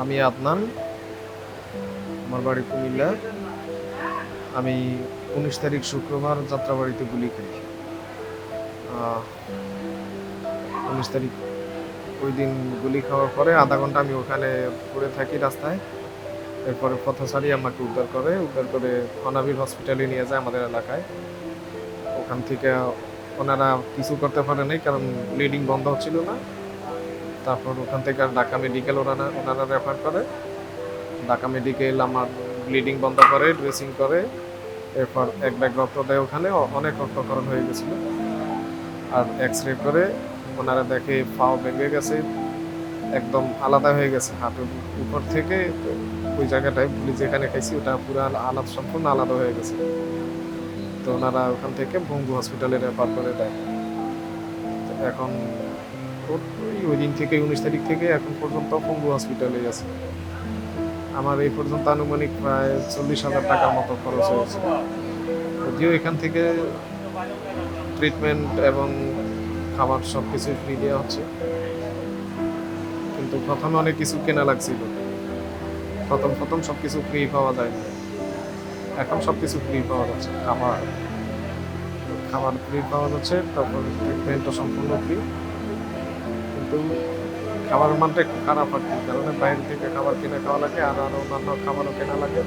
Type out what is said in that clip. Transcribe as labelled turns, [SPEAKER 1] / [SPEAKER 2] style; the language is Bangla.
[SPEAKER 1] আমি আদনান, আমার বাড়ি কুমিল্লা। আমি উনিশ তারিখ শুক্রবার যাত্রাবাড়িতে গুলি খাই উনিশ তারিখ ওই দিন গুলি খাওয়ার পরে আধা ঘণ্টা আমি ওখানে পড়ে থাকি রাস্তায়। এরপরে পথচারী আমাকে উদ্ধার করে উদ্ধার করে অনাবির হসপিটালে নিয়ে যায় আমাদের এলাকায়। ওখান থেকে ওনারা কিছু করতে পারে নাই কারণ ব্লিডিং বন্ধ হচ্ছিল না। তারপর ওখান থেকে ঢাকা মেডিকেল ওনারা ওনারা রেফার করে। ঢাকা মেডিকেল আমার ব্লিডিং বন্ধ করে ড্রেসিং করে। এরপর এক ব্যাগ রক্ত দেয় ওখানে অনেক রক্তকরণ হয়ে গেছিল। আর এক্স রে করে ওনারা দেখে পাও ভেঙে গেছে, একদম আলাদা হয়ে গেছে হাঁটুর উপর থেকে। ওই জায়গাটায় গুলি যেখানে খাইছি, ওটা পুরো আলা- আলাদা, সম্পূর্ণ আলাদা হয়ে গেছে। তো ওনারা ওখান থেকে ভঙ্গু হসপিটালে রেফার করে দেয়। এখন ওর- ওই- দিন থেকে, উনিশ তারিখ থেকে এখন পর্যন্ত পঙ্গু হসপিটালে আছে। আমার এই পর্যন্ত আনুমানিক প্রায় চল্লিশ হাজার টাকার মতো খরচ হয়েছে। যদিও এখান থেকে ট্রিটমেন্ট এবং খাবার সব কিছু ফ্রি দেওয়া হচ্ছে। কিন্তু প্রথমে অনেক কিছু কেনা লাগছিল। প্রথম প্রথম সব কিছু ফ্রি পাওয়া যায়। এখন সব কিছু ফ্রি পাওয়া যাচ্ছে। খাবার খাবার ফ্রি পাওয়া যাচ্ছে, তারপর ট্রিটমেন্টও সম্পূর্ণ ফ্রি কিন্তু খাবারের মানটা একটু খারাপ আর কি। কারণ বাইরে থেকে খাবার কিনে খাওয়া লাগে আর আরও অন্যান্য খাবারও কেনা লাগে।